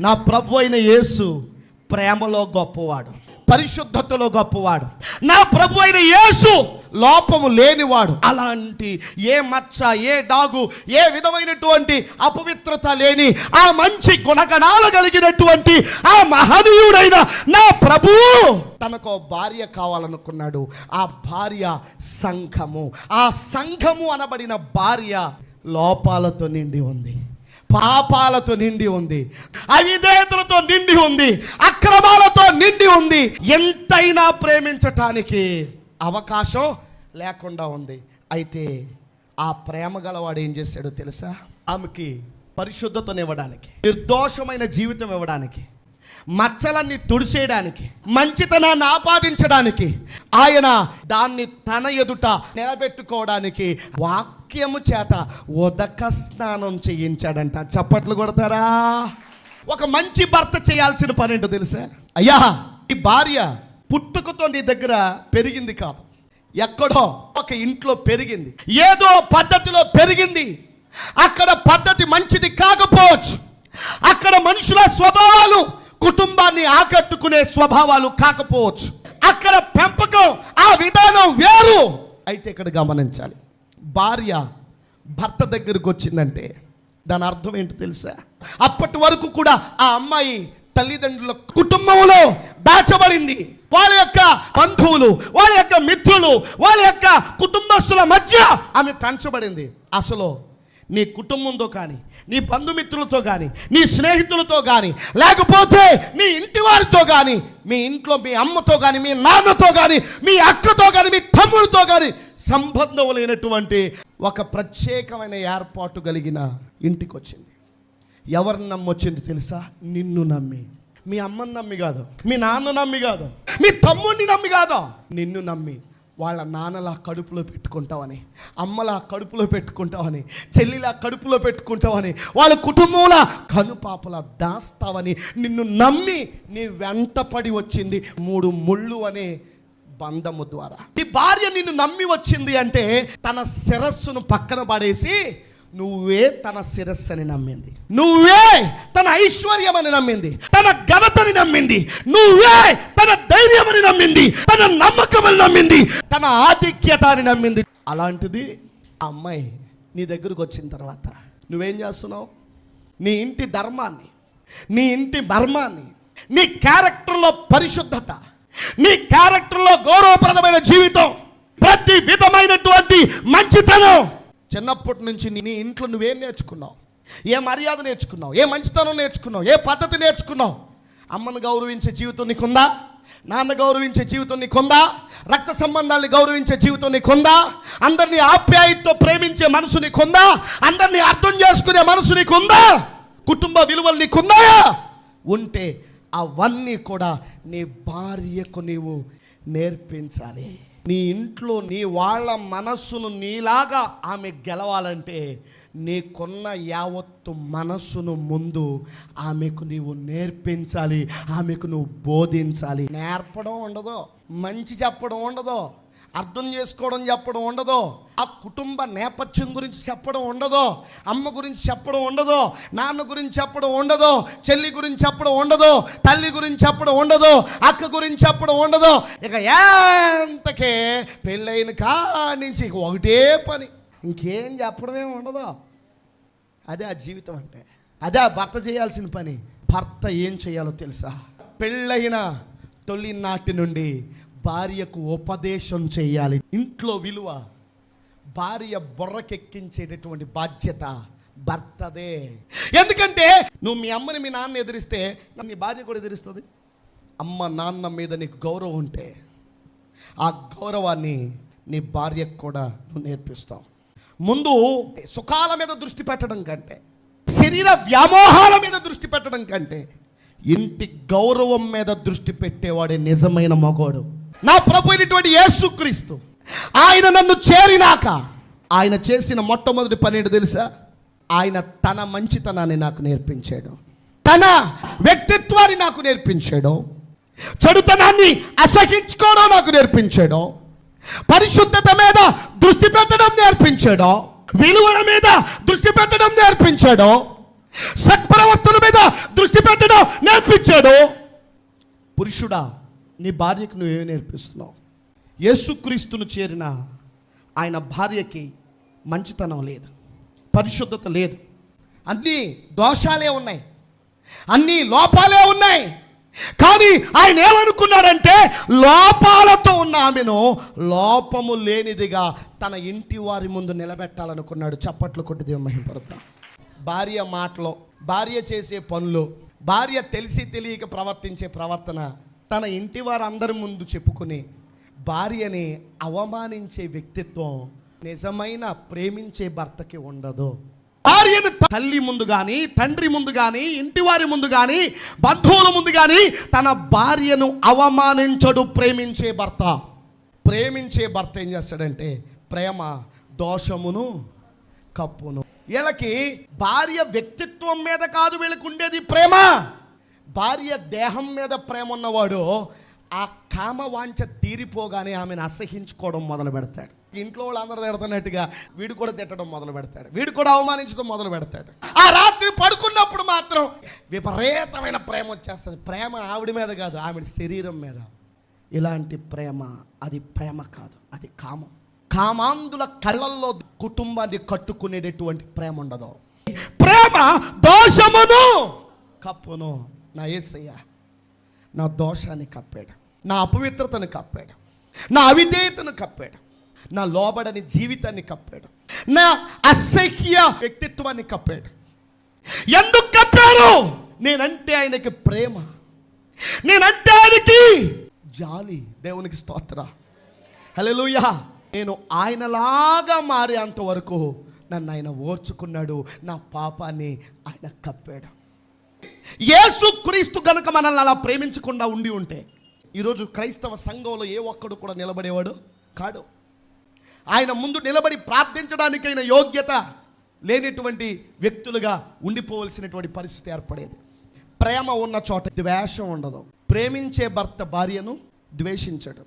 నా ప్రభు అయిన యేసు ప్రేమలో గొప్పవాడు పరిశుద్ధతలో గొప్పవాడు. నా ప్రభు అయిన యేసు లోపము లేనివాడు. అలాంటి ఏ మచ్చ ఏ డాగు ఏ విధమైనటువంటి అపవిత్రత లేని ఆ మంచి గుణగణాలు కలిగినటువంటి ఆ మహనీయుడైన నా ప్రభు తనకు భార్య కావాలనుకున్నాడు. ఆ భార్య సంఘము. ఆ సంఘము అనబడిన భార్య లోపాలతో నిండి ఉంది. పాపాలతో నిండి ఉంది. అవిధేయతలతో నిండి ఉంది. అక్రమాలతో నిండి ఉంది. ఎంతైనా ప్రేమించటానికి అవకాశం లేకుండా ఉంది. అయితే ఆ ప్రేమ గలవాడు ఏం చేశాడో తెలుసా? ఆమెకి పరిశుద్ధతనివ్వడానికి నిర్దోషమైన జీవితం ఇవ్వడానికి మచ్చలన్నీ తుడిసేయడానికి మంచితనాన్ని ఆపాదించడానికి ఆయన దాన్ని తన ఎదుట నిలబెట్టుకోవడానికి వాక్యము చేత ఉదక స్నానం చేయించాడంట. చప్పట్లు కొడతారా? ఒక మంచి భర్త చేయాల్సిన పని ఏంటో తెలుసా? అయ్యా ఈ భార్య పుట్టుకతో నీ దగ్గర పెరిగింది కాదు. ఎక్కడో ఒక ఇంట్లో పెరిగింది. ఏదో పద్ధతిలో పెరిగింది. అక్కడ పద్ధతి మంచిది కాకపోవచ్చు. అక్కడ మనుషుల స్వభావాలు కుటుంబాన్ని ఆకట్టుకునే స్వభావాలు కాకపోవచ్చు. అక్కడ పెంపకం ఆ విధానం వేరు. అయితే ఇక్కడ గమనించాలి. భార్య భర్త దగ్గరకు వచ్చిందంటే దాని అర్థం ఏంటో తెలుసా? అప్పటి వరకు కూడా ఆ అమ్మాయి తల్లిదండ్రుల కుటుంబంలో దాచబడింది. వాళ్ళ యొక్క బంధువులు వాళ్ళ యొక్క మిత్రులు వాళ్ళ యొక్క కుటుంబస్తుల మధ్య ఆమె పెంచబడింది. అసలు నీ కుటుంబంతో కానీ నీ బంధుమిత్రులతో కానీ నీ స్నేహితులతో కానీ లేకపోతే నీ ఇంటి వారితో కానీ మీ ఇంట్లో మీ అమ్మతో కానీ మీ నాన్నతో కానీ మీ అక్కతో కానీ మీ తమ్ముడితో కానీ సంబంధం లేనటువంటి ఒక ప్రత్యేకమైన ఏర్పాటు కలిగిన ఇంటికి వచ్చింది ఎవరిని నమ్మొచ్చింది తెలుసా? నిన్ను నమ్మి. మీ అమ్మని నమ్మి కాదు. మీ నాన్న నమ్మి కాదు. మీ తమ్ముడిని నమ్మి కాదు. నిన్ను నమ్మి. వాళ్ళ నాన్నలా కడుపులో పెట్టుకుంటావని అమ్మలా కడుపులో పెట్టుకుంటావని చెల్లిలా కడుపులో పెట్టుకుంటావని వాళ్ళ కుటుంబంలా కనుపాపలా దాస్తావని నిన్ను నమ్మి నీ వెంటపడి వచ్చింది మూడు ముళ్ళు అనే బంధము ద్వారా. ఈ భార్య నిన్ను నమ్మి వచ్చింది అంటే తన శిరస్సును పక్కన పడేసి నువ్వే తన శిరస్సుని నమ్మింది. నువ్వే తన ఐశ్వర్యమని నమ్మింది. తన ఘనతని నమ్మింది. నువ్వే తన ధైర్యమని నమ్మింది. తన నమ్మకమని నమ్మింది. తన ఆధిక్యత అని నమ్మింది. అలాంటిది ఆ అమ్మాయి నీ దగ్గరకు వచ్చిన తర్వాత నువ్వేం చేస్తున్నావు? నీ ఇంటి ధర్మాన్ని నీ ఇంటి మర్మాన్ని నీ క్యారెక్టర్లో పరిశుద్ధత నీ క్యారెక్టర్లో గౌరవప్రదమైన జీవితం ప్రతి విధమైనటువంటి మంచితనం. చిన్నప్పటి నుంచి నీ నీ ఇంట్లో నువ్వేం నేర్చుకున్నావు? ఏ మర్యాద నేర్చుకున్నావు? ఏ మంచితనం నేర్చుకున్నావు? ఏ పద్ధతి నేర్చుకున్నావు? అమ్మను గౌరవించే జీవితం నీకుందా? నాన్న గౌరవించే జీవితం నీకుందా? రక్త సంబంధాన్ని గౌరవించే జీవితం నీకుందా? అందరినీ ఆప్యాయతతో ప్రేమించే మనసు నీకుందా? అందరినీ అర్థం చేసుకునే మనసు నీకుందా? కుటుంబ విలువలు నీకున్నాయా ఉంటే అవన్నీ కూడా నీ భార్యకు నీవు నేర్పించాలి. నీ ఇంట్లో నీ వాళ్ళ మనస్సును నీలాగా ఆమె గెలవాలంటే నీకున్న యావత్తు మనస్సును ముందు ఆమెకు నీవు నేర్పించాలి ఆమెకు నువ్వు బోధించాలి. నేర్పడం ఉండదు మంచి చెప్పడం ఉండదు. అర్థం చేసుకోవడం చెప్పడం ఉండదు? ఆ కుటుంబ నేపథ్యం గురించి చెప్పడం ఉండదు? అమ్మ గురించి చెప్పడం ఉండదు? నాన్న గురించి చెప్పడం ఉండదు? చెల్లి గురించి చెప్పడం ఉండదు? తల్లి గురించి చెప్పడం ఉండదు? అక్క గురించి చెప్పడం ఉండదు? ఇక ఎంతకే పెళ్ళైన కానించి ఇక ఒకటే పని. ఇంకేం చెప్పడమే ఉండదు? అదే ఆ జీవితం అంటే. అదే ఆ భర్త చేయాల్సిన పని. భర్త ఏం చేయాలో తెలుసా? పెళ్ళైన తొలి నాటి నుండి భార్యకు ఉపదేశం చేయాలి. ఇంట్లో విలువ భార్య బుర్రకెక్కించేటటువంటి బాధ్యత భర్తదే. ఎందుకంటే నువ్వు మీ అమ్మని మీ నాన్న ఎదిరిస్తే నీ భార్య కూడా ఎదిరిస్తుంది. అమ్మ నాన్న మీద నీకు గౌరవం ఉంటే ఆ గౌరవాన్ని నీ భార్యకు కూడా నువ్వు నేర్పిస్తావు. ముందు సుఖాల మీద దృష్టి పెట్టడం కంటే శరీర వ్యామోహాల మీద దృష్టి పెట్టడం కంటే ఇంటి గౌరవం మీద దృష్టి పెట్టేవాడే నిజమైన మగోడు నా ప్రభు అయినటువంటి యేసుక్రీస్తు ఆయన నన్ను చేరినాక ఆయన చేసిన మొట్టమొదటి పని ఏంటో తెలుసా? ఆయన తన మంచితనాన్ని నాకు నేర్పించాడు. తన వ్యక్తిత్వాన్ని నాకు నేర్పించాడు. చెడుతనాన్ని అసహించుకోవడం నాకు నేర్పించాడు. పరిశుద్ధత మీద దృష్టి పెట్టడం నేర్పించాడు. విలువల మీద దృష్టి పెట్టడం నేర్పించాడు. సత్ప్రవర్తన మీద దృష్టి పెట్టడం నేర్పించాడు. పురుషుడా నీ భార్యకు నువ్వేమి నేర్పిస్తున్నావు? యేసుక్రీస్తును చేరిన ఆయన భార్యకి మంచితనం లేదు పరిశుద్ధత లేదు. అన్నీ దోషాలే ఉన్నాయి అన్నీ లోపాలే ఉన్నాయి. కానీ ఆయన ఏమనుకున్నాడంటే లోపాలతో ఉన్న ఆమెను లోపము లేనిదిగా తన ఇంటి వారి ముందు నిలబెట్టాలనుకున్నాడు. చప్పట్లు కొట్టి దేవుని భార్య మాటలో భార్య చేసే పనులు భార్య తెలిసి తెలియక ప్రవర్తించే ప్రవర్తన తన ఇంటి వారందరి ముందు చెప్పుకుని భార్యని అవమానించే వ్యక్తిత్వం నిజమైన ప్రేమించే భర్తకి ఉండదు. భార్యను తల్లి ముందు కానీ తండ్రి ముందు కానీ ఇంటి వారి ముందు కానీ బంధువుల ముందు కానీ తన భార్యను అవమానించడు ప్రేమించే భర్త. ప్రేమించే భర్త ఏం చేస్తాడంటే ప్రేమ దోషమును కప్పును. వీళ్ళకి భార్య వ్యక్తిత్వం మీద కాదు వీళ్ళకి ఉండేది ప్రేమ. భార్య దేహం మీద ప్రేమ ఉన్నవాడు ఆ కామ వాంచ తీరిపోగానే ఆమెను అసహించుకోవడం మొదలు పెడతాడు. ఇంట్లో వాళ్ళందరూ తిడుతున్నట్టుగా వీడు కూడా తిట్టడం మొదలు పెడతాడు. వీడు కూడా అవమానించడం మొదలు పెడతాడు. ఆ రాత్రి పడుకున్నప్పుడు మాత్రం విపరీతమైన ప్రేమ వచ్చేస్తుంది. ప్రేమ ఆవిడ మీద కాదు ఆవిడ శరీరం మీద. ఇలాంటి ప్రేమ అది ప్రేమ కాదు అది కామం. కామాంధుల కళ్ళల్లో కుటుంబాన్ని కట్టుకునేటటువంటి ప్రేమ ఉండదు. ప్రేమ దోషమును కప్పును. నా ఏసయ్య నా దోషాన్ని కప్పాడు. నా అపవిత్రతను కప్పాడు. నా అవిధేయతను కప్పాడు. నా లోబడని జీవితాన్ని కప్పాడు. నా అసహ్య వ్యక్తిత్వాన్ని కప్పాడు. ఎందుకు కప్పాడు? నేనంటే ఆయనకి ప్రేమ. నేనంటే ఆయనకి జాలి. దేవునికి స్తోత్ర. హలోయా నేను ఆయనలాగా మారేంత వరకు నన్ను ఆయన ఓర్చుకున్నాడు. నా పాపాన్ని ఆయన కప్పాడు. యేసు క్రీస్తు గనుక మనల్ని అలా ప్రేమించకుండా ఉండి ఉంటే ఈరోజు క్రైస్తవ సంఘంలో ఏ ఒక్కడు కూడా నిలబడేవాడు కాడు. ఆయన ముందు నిలబడి ప్రార్థించడానికైన యోగ్యత లేనటువంటి వ్యక్తులుగా ఉండిపోవలసినటువంటి పరిస్థితి ఏర్పడేది. ప్రేమ ఉన్న చోట ద్వేషం ఉండదు. ప్రేమించే భర్త భార్యను ద్వేషించడం.